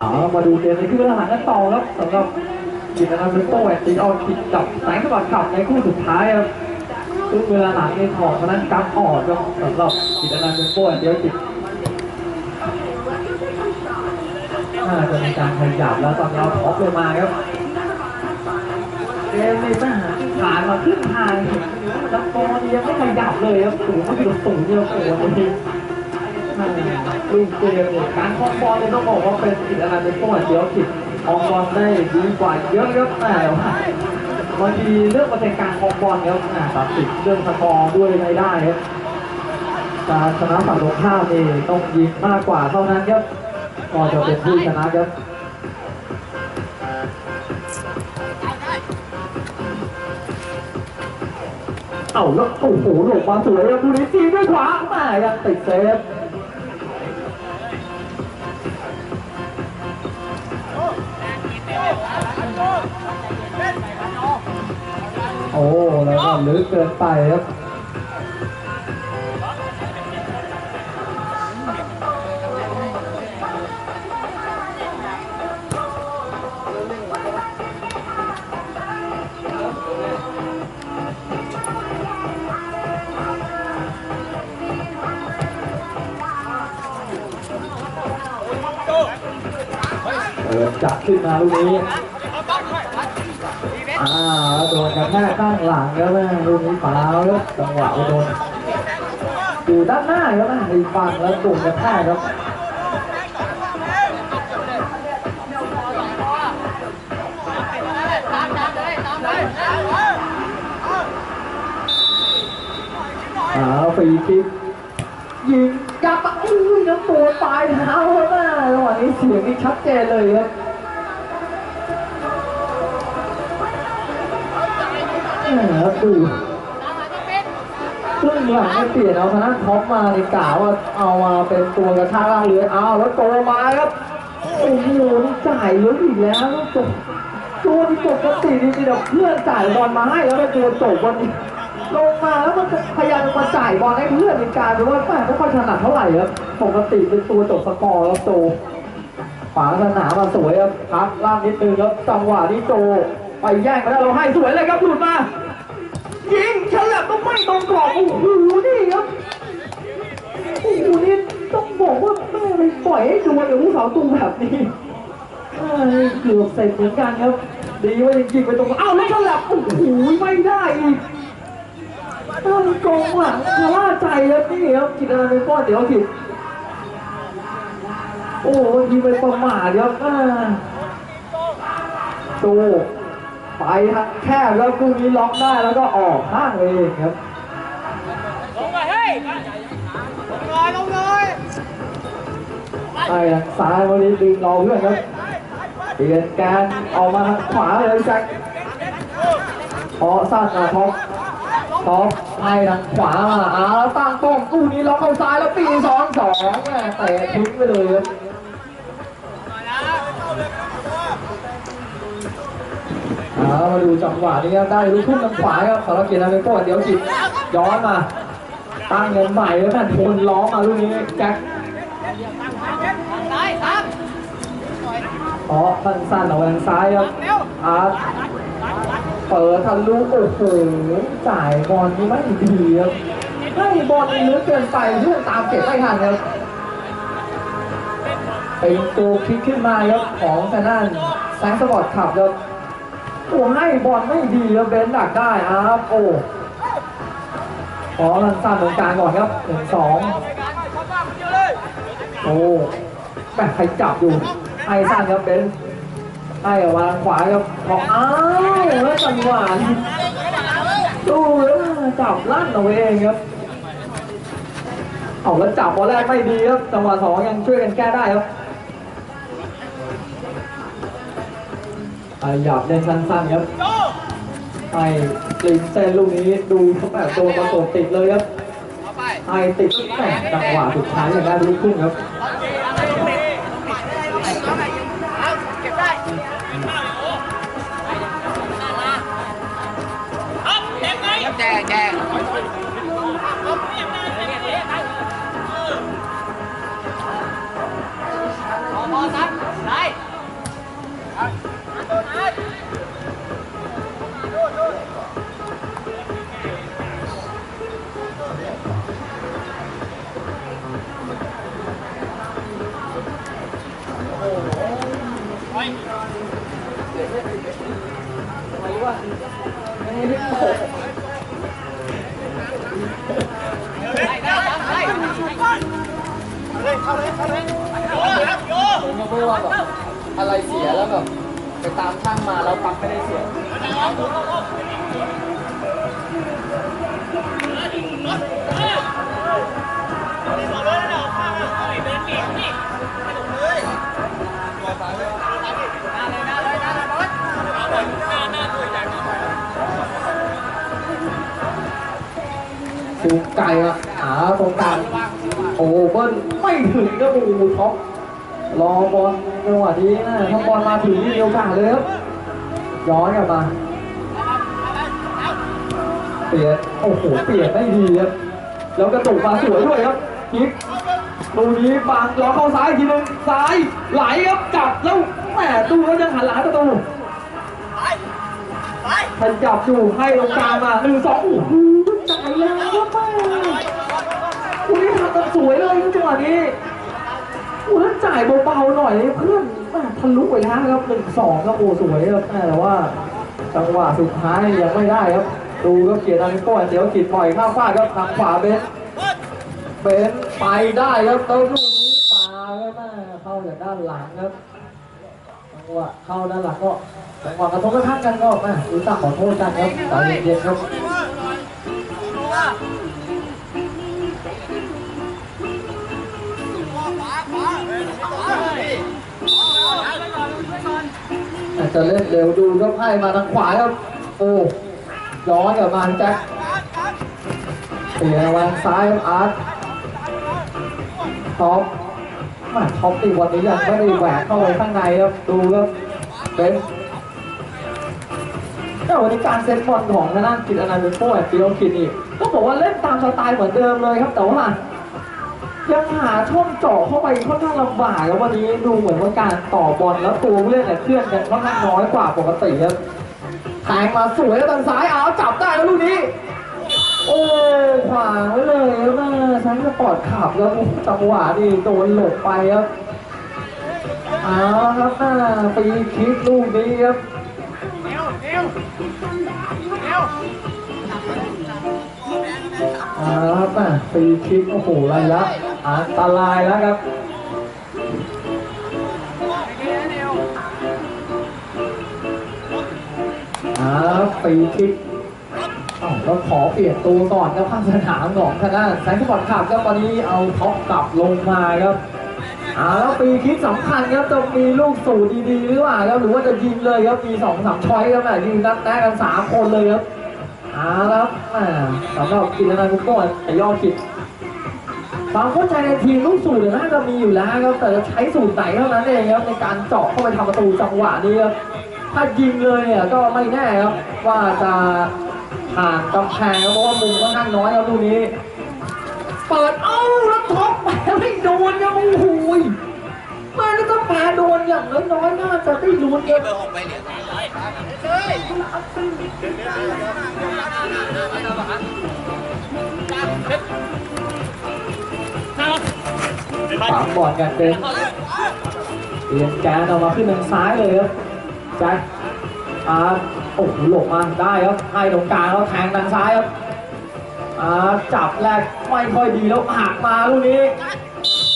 เอามาดูเกมในครึ่งหลังกันต่อครับสำหรับกินนาเป็นโต้แอนตีออนติดจับแสงสะบัดขับในคู่สุดท้ายครับครึ่งเวลาหลังในถอดเพราะนั้นกั๊กออดครับสำหรับกินนาเป็นโต้แอนตีออนติดน่าจะมีการขยับแล้วตอนเราท็อปลงมาครับเกมในทหารผ่านมาครึ่งทางแล้วตอนนี้ยังไม่ขยับเลยครับสูงไม่ถึงสูงเดียวโอ้โหจริง ลูกเกมเนี่ยการคองบอลเนี่ยต้องบอกว่าเป็นอิตาลีเป็นตัวเดียวผิดคองบอลได้ดีกว่าเยอะครับแต่ว่าบางทีเรื่องปร์เซ็นการคองบอลครับอ่าตัดสินเรื่องสกอร์ด้วยไม่ได้ครับการชนะฝั่งตรงข้ามนี่ต้องยิงมากกว่าเท่านั้นครับก็จะเป็นผู้ชนะครับเอาแล้วโอ้โหหลบมาสวยครับดูนี้จีด้วยขวาแม่ยังติดเซฟ โอ้แล้วก็ลึกเกินไปครับเปิดจับขึ้นมาลูกนี้ อ่าวโดนกระแทกข้างหลังแล้วแม่ลูกนี้ฟาวแล้วจังหวะโดนอยู่ด้านหน้าแล้วแม่อีกฝั่งแล้วโดนกระแทกครับอ่าฟรีคิกยิงกลับมาอุ้ยน้ำตัวปลายเท้าแล้วแม่จังหวะนี้เสียงนี่ชัดเจนเลยครับ ครับดูครึ่งหลังไม่เปลี่ยนเอาคณะท็อปมาในกล่าวว่าเอามาเป็นตัวกระชากล่างเรือเอาแล้วโตมาครับโอ้โหนี่จ่ายลึกอีกแล้วจบตัวที่ปกตินี่มีแต่เพื่อนจ่ายบอลมาให้แล้วเป็นตัวจบวันนี้ลงมาแล้วมันพยายามมาจ่ายบอลให้เพื่อนในการดูว่าแม่ไม่ค่อยถนัดเท่าไหร่ครับปกติเป็นตัวจบสกอร์แล้วโตขวาสนามมาสวยครับพักล่างนิดนึงครับจังหวะนี้โต ไปแย่งมาได้เราให้สวยเลยครับหลุดมายิงฉลับก็ไม่ตรงกรอบโอ้โหนี่ครับโอ้โหนี่ต้องบอกว่าแม่ไปปล่อยให้ดูเดี๋ยวผู้สาวตุ้มแบบนี้เกือบเสร็จเหมือนกันครับดีว่ายังยิงไปตรงอ้าวแล้วฉลับโอ้โหไม่ได้อีกตั้งกองหลังชะล่าใจครับนี่ครับกินอะไรไปป้อนเดี๋ยวผิดโอ้ยิงไปประมาทครับอ่าโต ไปทางแคบแล้วคู่นี้ล็อกได้แล้วก็ออกข้างเองครับลงไปเฮ้ยลงเลยลงเลยไปทางซ้ายวันนี้ดึงรอเพื่อนครับเปลี่ยนการออกมาทางขวาเลยแจ็คพอสั้นมาท็อปท็อปให้ทางขวามาอ้าวแล้วตั้งป้องคู่นี้ล็อกเข้าซ้ายแล้วปีสองสองแม่เตะทิ้งไปเลยครับ มาดูจังหวะนี้ครับได้ลูกทุ่มทางขวาครับสารเกียรตินาเมโก้เดี๋ยวจิตย้อนมา ตั้งเงินใหม่แล้วแม่นทนล้อมาลูกนี้แจ็คอ๋อสั้นๆออกไปทางซ้ายครับเร็วอาร์ตเปิดทะลุโอ้โหจ่ายบอลนี่ไม่ดีครับให้บอลนี่ลึกเกินไปเพื่อนตามเก็บไม่ทันครับเป็นตัวพลิกขึ้นมาครับของทางด้านแซงสปอร์ตขับครับ โอ้ให้บอลไม่ดีครับเบนดักได้อาร์ตโอ้ขอลันสั้นตรงกลางก่อนครับหนึ่งสองโอ้แม่ใครจับอยู่ให้สั้นครับเบนให้ออกมาทางขวาครับของอ้าวแล้วจังหวะดูแล้วจับลั่นเอาเองครับเอาแล้วจับบอลแรกไม่ดีครับจังหวะสองยังช่วยกันแก้ได้ครับ ขยับเล่นสั้นๆครับให้ลิงเส้นลูกนี้ดูเขาแบบโดนประกบติดเลยครับเอาไปไอติดแม่จังหวะสุดท้ายยังได้ลูกพุ่งครับ ผมก็พูดว่าแบบอะไรเสียแล้วแบบไปตามช่างมาแล้วปั๊กไม่ได้เสียสูงไกลอะหาตรงกลาง โอ้เบิ้ลไม่ถึงก็โอ้โหท็อปรอบอลจังหวะนี้นะถ้าบอลมาถึงนี่มีโอกาสเลยครับย้อนกลับมาเปลี่ยนโอ้โหเปลี่ยนได้ดีครับแล้วกระตุกมาสวยด้วยครับคิกตูนี้บางล้อเข้าซ้ายกทีนึงซ้ายไหลครับจับแล้วแหมดูแล้วยังหันหลังประตูขยับอยู่ให้ตรงกลางมาหนึ่งสองโอ้โหใจ่ยแล้วครับ แม่คุณนี่ทำกันสวยเลยจังหวะนี้โอ้แล้วจ่ายเบาๆหน่อยเพื่อนแม่ทะลุไปแล้วครับหนึ่งสองครับโอ้สวยครับแม่แต่ว่า จังหวะสุดท้ายยังไม่ได้ครับ ดูก็เกียรติอันโป้เดี๋ยวขีดปล่อยข้ามฟาดครับทางขวาเบนเบนไปได้ครับแล้วลูกนี้ปาก็น่เข้าจากด้านหลังครับจังหวะเข้าด้านหลังก็จังหวะกระทบกระทั่งกันก็แม่รู้จักขอโทษกันครับใจเย็นๆครับ จะเล่นเร็วดูก็ไพ่มาทางขวาครับโอ้ย้อนกลับมาแจ็คเปลี่ยวางซ้ายอาร์ตท็อปมาท็อปตีวันนี้ยังไม่ได้แหวกเข้าไปข้างในครับดูครับเป็นแต่วันนี้การเซตบอลของทางด้านกิตอนันต์เป็นโป้แอนด์ฟิโอคิดนี่ก็บอกว่าเล่นตามสไตล์เหมือนเดิมเลยครับแต่ว่า ยังหาช่องเจาะเข้าไปค่อนข้างลำบากครับวันนี้ดูเหมือนว่าการต่อบอลแล้วตัวเล่นเนี่ยเคลื่อนกันค่อนข้างน้อยกว่าปกติครับแทงมาสวยแล้วทางซ้ายเอาจับได้แล้วลูกนี้ โอ้ขวางเลยครับแม่ชั้นสปอร์ตขับแล้วจังหวะนี่โดนหลบไปครับเอาครับหน้าปีคิดลูกนี้ครับเอาครับอะฟรีคิกโอ้โหระยะ อันตรายแล้วครับเอาปีคิกอ้าวก็ขอเปลี่ยนตัวก่อนครับข้างสนามของทางด้านแซงสปอร์ตขับครับตอนนี้เอาท็อปกลับลงมาครับเอาแล้วฟีคิกสำคัญครับจะมีลูกสูตรดีๆหรือเปล่าครับหรือว่าจะยิงเลยครับมีสองสามช้อยครับแม่ยิงนัดแรกกันสามคนเลยครับเอาละครับแหม่สำหรับกินนานุโก้แต่ยอดคิด ความเข้าใจในทีมลูกสูตรน่าจะมีอยู่แล้วครับแต่จะใช้สูตรไหนเท่านั้นเองครับในการเจาะเข้าไปทำประตูจังหวะนี้ครับถ้ายิงเลยเนี่ยก็ไม่แน่ครับว่าจะผ่านกำแพงครับเพราะว่ามุมค่อนข้างน้อยครับลูกนี้ เปิดเอ้าแล้วท็อปแหมไม่โดนครับโอ้โหยแม่นี่ก็แพ้โดนอย่างน้อยๆน่าจะได้ลุ้นครับ ขวางบอลกันเป็นเปลี่ยนแกนออกมาขึ้นทางซ้ายเลยครับแจ็คอาร์ตโอ้โหหลบมาได้ครับให้ตรงกลางแล้วแทงทางซ้ายครับอาร์ตจับแรกไม่ค่อยดีแล้วหักมาลูกนี้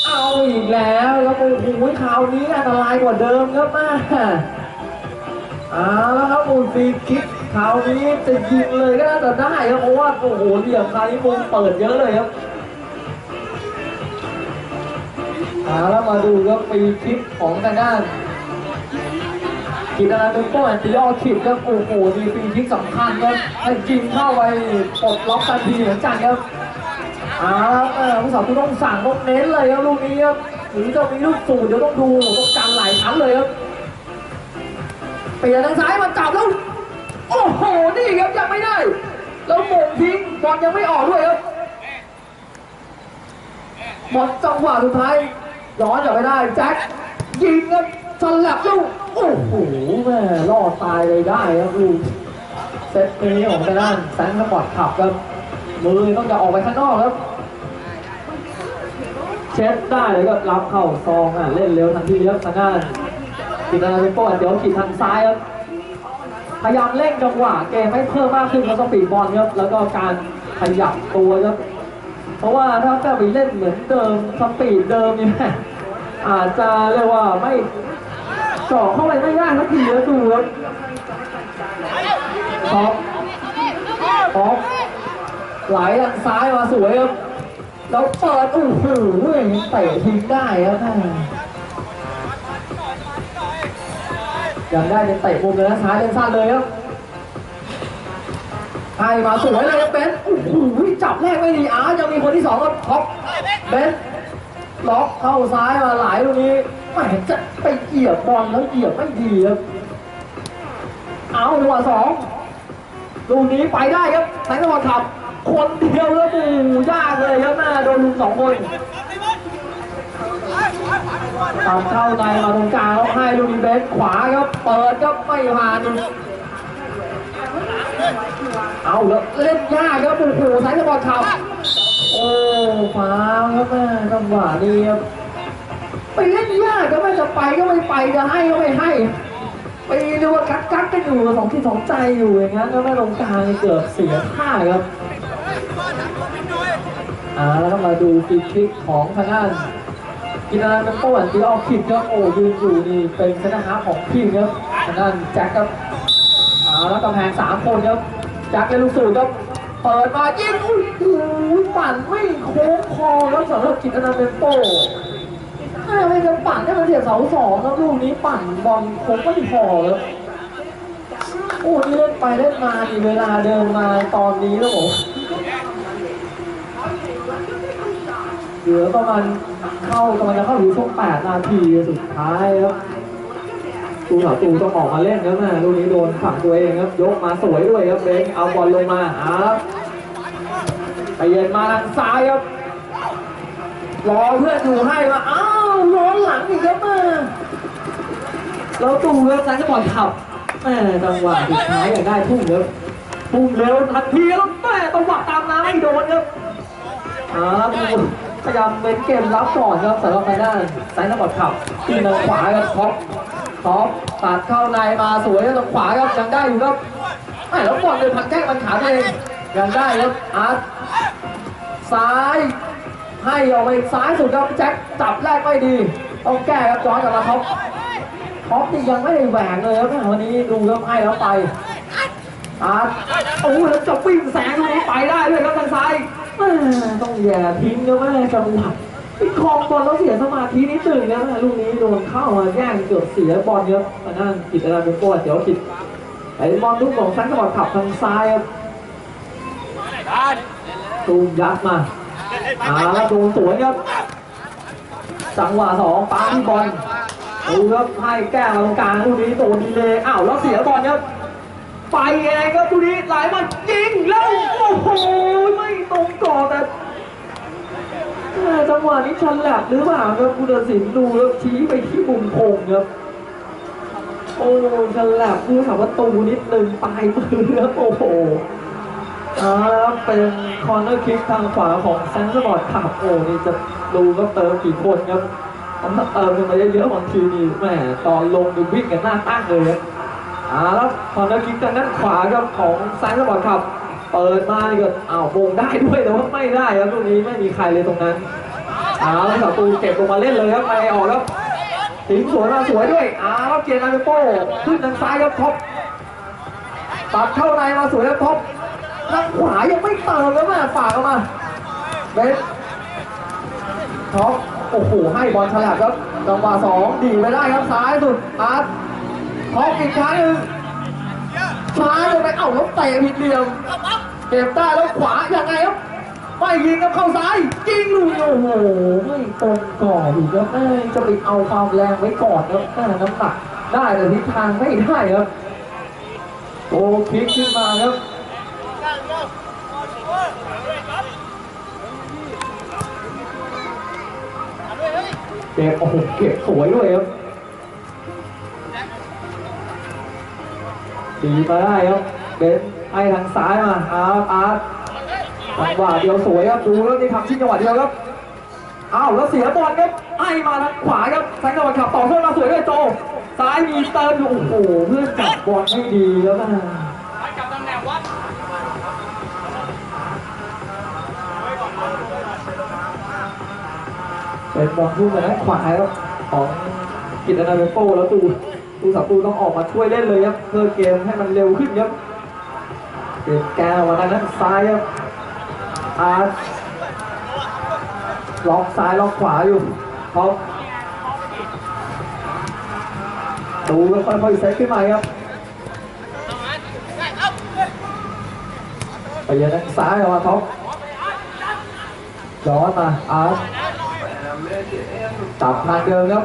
เอาอีกแล้วแล้วโอ้โหคราวนี้อันตรายกว่าเดิมครับม่เอาแล้วครับมูลฟีคิกคราวนี้จะยิงเลยก็น่าจะได้ครับเพราะว่าโอ้โหเหลี่ยมคราวนี้มุมเปิดเยอะเลยครับ เอาแล้วมาดูครับปีคลิปของทางด้านกิตนาดุโก้แอนติออคิดครับโอ้โหมีปีคลิปสำคัญครับให้ยิงเข้าไปปลดล็อกทันทีเหมือนกันครับเอาละเออผู้สาวผู้ต้องสั่งต้องเน้นเลยครับลูกนี้ครับหรือจะมีลูกสูตรเดี๋ยวต้องดูต้องการหลายชั้นเลยครับเปลี่ยนทางซ้ายมาจับแล้วโอ้โห นี่ครับยังไม่ได้ แล้วหม่งทิ้งบอลยังไม่ออกด้วยครับหมดจังหวะสุดท้าย ย้อนกลับไปได้แจ็คยิงครับสลับลูกโอ้โหแม่รอดตายเลยได้ครับลูกเซตนี้ของทางด้านแซงสปอร์ตขับครับมือต้องจะออกไปข้างนอกครับเช็ดได้เลยก็รับเข้าซองอะเล่นเร็วทันทีครับทางด้านกินอะไรเป็นโป้เดี๋ยวขีดทางซ้ายครับพยายามเร่งจังหวะเกมให้เพิ่มมากขึ้นแล้วก็ปีดบอลครับแล้วก็การขยับตัวครับ เพราะว่าถ้าจะไปเล่นเหมือนเดิมสปีดเดิมเนี่ยอาจจะเรียกว่าไม่เจาะเข้าไปไม่ได้สักทีแล้วดูครับท็อปท็อปไหลทางซ้ายมาสวยครับแล้วเปิดโอ้โหเตะทิ้งได้ครับยังได้เป็นเตะมุมเลยนะซ้ายเล่นสั้นเลยครับให้มาสวยเลยครับเบนซ์โอ้โห จับแรกไม่ดีอาร์ยังมีคนที่สองก็ท็อปเบนล็อกเข้าซ้ายมาหลายตรงนี้แหมจะไปเหยียบบอลแล้วเหยียบไม่ดีครับเอาจังหวะสองลูกนี้ไปได้ครับแสงตะวันขับ คนเดียวแล้วโอ้โหยากเลยครับหน้าโดนลุมสองคนตามเข้าในมาตรงกลางแล้วให้ลูกนี้เบนขวาครับ เปิดก็ไม่ผ่าน เอาแล้วเล่นยากครับโอ้โหสายสปอร์ตขับโอ้ฟ้าครับแม่จังหวะนี้ครับไปเล่นยากก็ไม่จะไปก็ไม่ไปจะให้ก็ไม่ให้ไปเรียกว่ากักกักกันอยู่สองที่สองใจอยู่อย่างนั้นแล้วแม่ตรงกลางเกือบเสียท่าครับอ่าแล้วก็มาดูฟรีคิกของทางด้านกินาเป็นป้วนที่ออกคิดครับโอ้ยืนอยู่นี่เป็นชนะฮาของทีมครับทางด้านแจ็คครับเอาแล้วกำแพงสามคนครับ จากเลนลูกสูครับเปิดมายิงอุ้ยปั่นไม่โค้งคอแล้วสำหรับกิตนาเมนโป้ถ้าไม่จะปั่นให้มันเสียเสาสองแล้วลูกนี้ปั่นบอลโค้งไม่พอครับโอ้นี่เล่นไปเล่นมานี่เวลาเดินมาตอนนี้แล้วผมเหลือประมาณเข้ากำลังจะเข้าอยู่ช่วง8นาทีสุดท้ายครับ ตูเหาตูต้องออกมาเล่นครับนะลูกนี้โดนขังตัวเองครับ ยกมาสวยด้วยครับเบงเอาบอลลงมาอ่าครับไปเย็นมาทางซ้ายครับรอเพื่อนอยู่ให้มาอ้าวล้อนหลังอีกครับมาแล้วตูครับซ้ายจะบอลขับแม่จังหวะสุดท้ายอยากได้พุ่งครับพุ่งเร็วทันทีแล้วแม่จังหวะตามน้ำไม่โดนครับอ่าพยายามเป็นเกมรับก่อนครับสำหรับไฟหน้าซ้ายจะบอลขับที่ทาขวาครับท็อป ท็อปตัดเข้าในมาสวยแล้วตรงขวาครับยังได้อยู่ครับไม่แล้วบอลเลยพันแก้มันขาตัวเองยังได้ครับอาร์ตซ้ายให้ออกไปซ้ายสุดครับแจ็คจับแรกไม่ดีต้องแก้ครับจอนกลับมาท็อปท็อปนี่ยังไม่ได้แหวกเลยครับวันนี้ดูครับให้แล้วไปอาร์ตโอ้แล้วจะวิ่งแสงตรงนี้ไปได้ด้วยครับทางซ้ายต้องแย่ทิ้งครับแม่จังหวะ อีกคองบอลแล้วเสียสมาธินิดหนึ่งนะลูกนี้โดนเข้ามาแย่งเกือบเสียบอลเยอะมานั่นกิจนาเป็นโป้เดี๋ยวคิดไอ้บอลลูกของซันกบอลขับทางซ้ายครับตูมยัดมาอาแล้วโดนสวนครับจังหวะสองปาที่บอลดูครับให้แก้มาตรงกลางลูกนี้โดนดีเลยอ้าวแล้วเสียบอลครับไปเองครับลูกนี้ไหลมันยิงแล้วโอ้โหไม่ตรงกรอบแต่ วะนี้ชันแหลบหรือเปล่าครับคุณศิลป์ดูแล้วชี้ไปที่มุมโค้งครับโอ้ชันแหลบผู้สาประตูนิดนึงปลายมือครับโอ้โหอ่าเป็นคอร์เนอร์คิกทางขวาของแซนส์บอร์ดขับโอ้นี่จะดูก็เติมกี่คนครับถ้าเติมกันมาเยอะๆบางทีนี่แหมตอนลงดูวิ่งกันหน้าตั้งเลยครับอ่าแล้วคอร์เนอร์คิกทางด้านขวาครับของแซนส์บอร์ดขับเปิดมานี่ก็อ้าวโมงได้ด้วยแต่ว่าไม่ได้ครับตรงนี้ไม่มีใครเลยตรงนั้น อ้าวแล้วประตูเก็บลงมาเล่นเลยครับไปออกแล้วถิงสวยมาสวยด้วยอ้าวเกียร์นาโป้ขึ้นทางซ้ายครับท็อปตัดเข้าในมาสวยครับท็อปทางขวายังไม่เติมแล้วแม่ฝากออกมาเบสท็อปโอ้โหให้บอลฉลับครับจังหวะสองดีไม่ได้ครับซ้ายสุดอาร์ตท็อปอีกครั้งหนึ่งซ้ายลงไปเอ้าแล้วเตะผิดเหลี่ยมเก็บได้แล้วขวายังไงครับ ไม่ยิงครับเข้าซ้ายยิงลูกโอ้โหไม่ตรงกรอบอีกครับแม่จะไปเอาความแรงไว้ก่อนครับแม่น้ำหนักได้แต่ทิศทางไม่ได้ครับโอ้พลิกขึ้นมาครับเก็บโอ้โหเก็บสวยด้วยครับตีมาได้ครับเบนให้ทางซ้ายมาอาร์ตอาร์ต จังหวะเดียวสวยครับดูแล้วนี่ทำชิ้นจังหวะเดียวครับอ้าวแล้วเสียบอลครับให้มาทางขวาครับแซงจังหวะขับต่อเพื่อนมาสวยด้วยโจซ้ายมีเติมอยู่โอ้โหเพื่อนจับบอลไม่ดีแล้วนะไปจับตำแหน่งวัดเป็นบอลพุ่งไปด้านขวาครับของกิตนาเวโป้แล้วตูตูสับตูต้องออกมาช่วยเล่นเลยครับเพื่อเกมให้มันเร็วขึ้นครับเกมแกวมาทางด้านซ้ายครับ อาร์ตล็อกซ้ายล็อกขวาอยู่ท็อปตูก็ค่อยๆเซตขึ้นมาครับไปยังด้านซ้ายออกมาท็อปย้อนมาอาร์ตจับทางเดิมครับ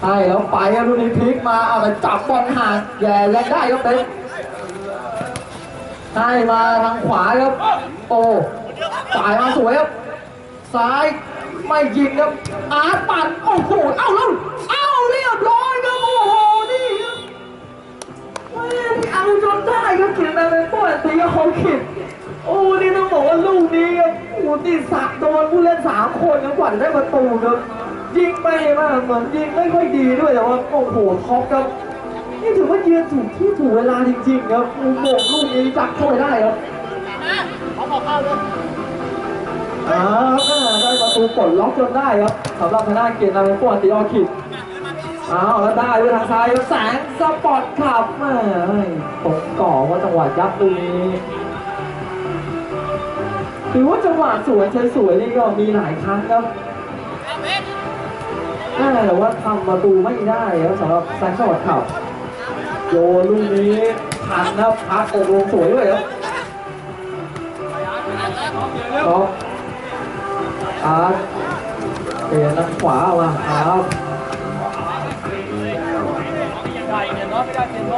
ใช่แล้วไปครับลูกนี้พลิกมาเอาแต่จับบอลห่างแย่ยังได้ครับเป็น ใช่มาทางขวาครับ โอ้จ่ายมาสวยครับ ซ้ายไม่ยิงครับ อาร์ตปั่นโอ้โห เอ้าแล้วเอ้าเรียบร้อยครับโอ้โห นี่ครับแม่เอาจนได้ครับเขียนมาเป็นป้อนตีกับเขาขิดโอ้นี่ต้องบอกว่าลูกนี้ครับโอ้ตีสักโดนผู้เล่นสามคนครับกว่าจะได้ประตูครับยิงไปมากเหมือนยิงไม่ค่อยดีด้วยแต่ว่าโอ้โหท็อปครับ นี่ถือว่ายืนถูกที่ถูกเวลาจริงๆครับโอ้โหลูกนี้จับเข้าไปได้ครับเขาบอกเข้าเลยอ่าได้ประตูปลดล็อกจนได้ครับสำหรับทางด้านเกียรตินาเป็นปวนตีออคิดอ้าวแล้วได้ด้วยทางซ้ายครับแสงสปอร์ตขับแม่ผมก่อว่าจังหวะยับตรงนี้ถือว่าจังหวะสวยสวยๆนี่ก็มีหลายครั้งครับแม่แต่ว่าทำประตูไม่ได้ครับสำหรับแสงสปอร์ตขับ โยนลูกนี้ทันนะครับพักอกลงสวยด้วยครับก็อปอาร์ตเปลี่ยนทางขวามาอาร์ตใหญ่เนี่ยเนาะไม่ได้เซ็นบ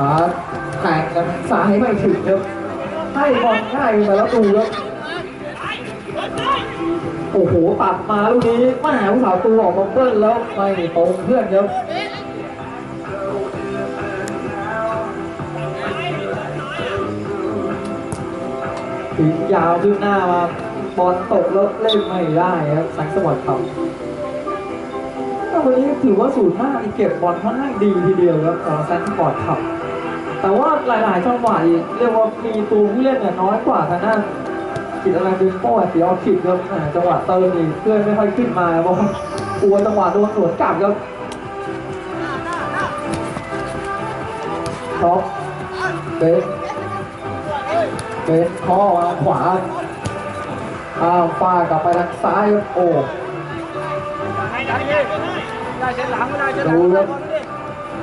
อาร์ตแข่งกันซ้ายไม่ถึงครับให้บอลง่ายไปแล้วดูครับโอ้โห ตัดมาลูกนี้แม่ผู้สาวตัวออกมาเบิ้ลแล้วไม่ตรงเพื่อนครับ ยาวขึ้นหน้ามาบอลตกแล้วเล่นไม่ได้ครับสังสวัสดิ์ครับวันนี้ถือว่าศูนย์หน้านี่เก็บบอลค่อนข้างดีทีเดียวครับสำหรับแซนสปอร์ตครับแต่ว่าหลายๆจังหวะเรียกว่ามีตัวผู้เล่นเนี่ยน้อยกว่าทางด้านกิจอะไรดึงโป้เสียเอาขิดครับจังหวะเติมนี่เพื่อนไม่ค่อยขึ้นมาเพราะกลัวจังหวะโดนสวนกลับครับท็อปเบส เบสข้อมางขวาอ้าวฟาดกลับไปทางซ้ายโอ้ด้เลยได้เซ็นหลังด้เซ็นหลังไม่ได้บ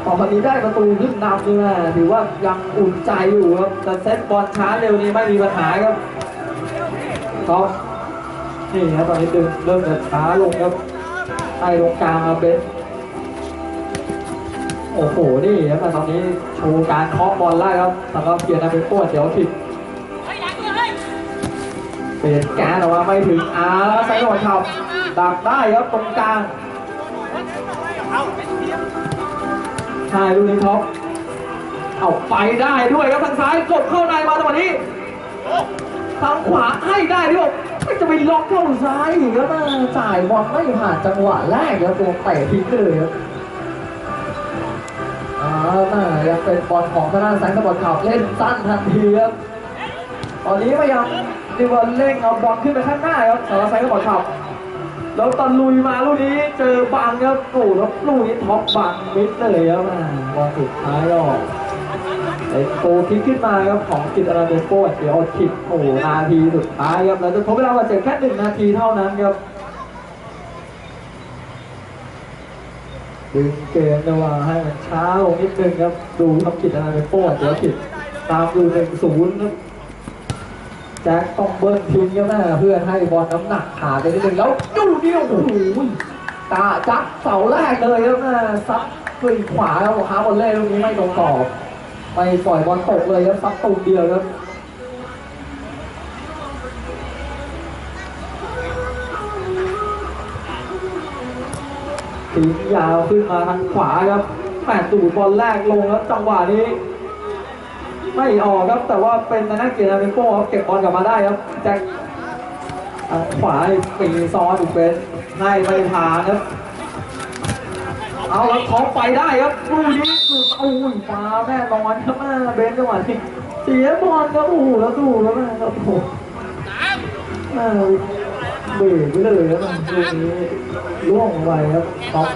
ตอนนี้ได้ประตูขึ้นนำด้วยนะถือว่ายังอุ่นใจอยู่ครับแต่เซตบอลช้าเร็วนี้ไม่มีปัญหาครับท็อปนี่ครับตอนนี้ดึงเริ่มจะช้าลงครับไอ้ลงกลางมาเป็นโอ้โห นี่ครับตอนนี้โชว์การเคาะบอลไล่ครับสำหรับเกียร์นาเป็นโป้เดี๋ยวผิด ลี่ยนแกนแต่ว่าไม่ถึงอาวไซด์บอลขับดักได้ครับตรงกลางใช่ลูกนี้ท็อปเอาไปได้ด้วยครับทางซ้ายกดเข้าในมาจังนี้ทางขวาให้ได้ด้วยไม่จะไปล็อกเข้าซ้ายอีกแล้วนะจ่ายบอลไม่ผ่านจังหวะแรกแล้วตัวเตะทิ้งเลยครับอ่าน่ายังเป็นบอลของทางด้านแสงสปอร์ตขับเล่นสั้นทันทีครับตอนนี้พยายาม ดีกว่าเร่งเอาบอลขึ้นไปข้างหน้าครับสำหรับแสงสปอร์ตขับ แล้วตอนลุยมาลูกนี้เจอบังครับโอ้โหแล้วลูกนี้ท็อปบังมิดเลยครับอ่าบอลสุดท้ายก็ไอ้โกคิกขึ้นมาครับของกิตอาราเดโก้เดี๋ยวคิดโอ้โหนาทีสุดท้ายครับแล้วจะทบเวลาบาดเจ็บแค่หนึ่งนาทีเท่านั้นครับดึงเกมจังหวะให้มันช้าลงนิดนึงครับ ดูครับกิตอาราเดโก้เดี๋ยวคิด ตามดูหนึ่งศูนย์ครับ แจ็คต้องเบิ้ลทิ้งก็แม่เพื่อให้บอลน้ำหนักขาดไปนิดนึงแล้วดูนี่โอ้โหตาจักเสาแรกเลยครับแม่ซัดกลีขวาครับฮาบอลเล่ลูกนี้ไม่ตรงกรอบไม่ปล่อยบอลตกเลยครับซัดตูมเดียวครับทิ้งยาวขึ้นมาทางขวาครับแปดตูดบอลแรกลงแล้วจังหวะนี้ ไม่ออกครับ แต่ว่าเป็นนักเกียรติอาเมโก้ครับเก็บบอลกลับมาได้ครับแจ็คขวาปีซ้อนถูกเป็นให้ไม่ผ่านครับ เอาแล้วท็อปไปได้ครับลูกนี้หลุดโอ้ยฟ้าแน่นอนครับแม่เบนจังหวะนี้เสียบอลครับโอ้โหแล้วดูแล้วแม่ครับโอ้โหแม่เบรกไปเลยแล้วมันลูกนี้ล่วงไปครับท็อป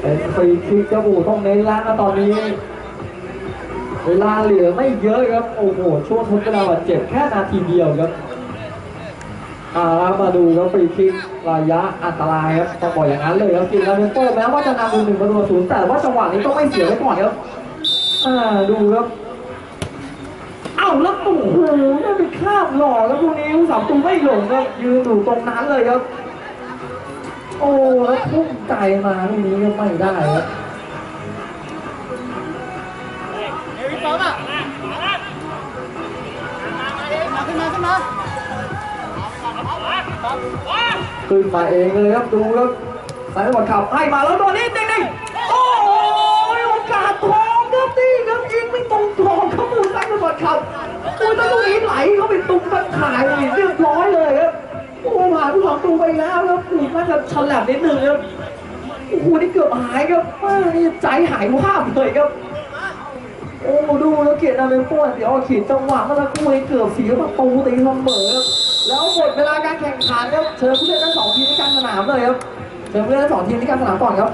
เป็นฟรีคิกครับโอ้ต้องเน้นแล้วนะตอนนี้ เวลาเหลือไม่เยอะครับ โอ้โห ช่วงทดเวลาบาดเจ็บแค่นาทีเดียวครับอ่ามาดูครับฟรีคิกระยะอันตรายครับต้องบอกอย่างนั้นเลยครับจริงแล้วเนโต้แม้ว่าจะนำดูหนึ่งประตูศูนย์แต่ว่าจังหวะนี้ต้องไม่เสียไว้ก่อนครับอ่าดูครับเอ้าแล้วโอ้โหไม่ไปข้ามหล่อแล้วพวกนี้ผู้สามตูไม่หลงครับยืนอยู่ตรงนั้นเลยครับ โอ้แล้วพุ่งไกลมาตรงนี้ก็ไม่ได้ครับ ร้อมอะขึ้นมาขึ้นมาขึ้นมาเองเลยครับดูครับสายบอลขับให้มาแล้วตัวนี้เด้งๆโอ้ยโอกาสทองครับนี่ครับยิงไม่ตรงทองครับมูสายบอลขับโอ้ยแล้วตรงนี้ไหลเข้าไปตุ้มตะข่ายเลยเรียบร้อยเลยครับโอ้ผ่านผู้สองตูไปแล้วครับถูกน่าจะฉลับนิดนึงครับโอ้โหนี่เกือบหายครับนี่ใจหายวาบเลยครับ โอ้ดูแล้วเกียรตินาเมป้วนเดี๋ยวเอาขีดจังหวะเมื่อสักครู่นี้เกือบเสียประตูตีเสมอแล้วหมดเวลาการแข่งขันครับเชิญผู้เล่นทั้งสองทีมที่กลางสนามเลยครับเชิญผู้เล่นทั้งสองทีมที่กลางสนามก่อนครับ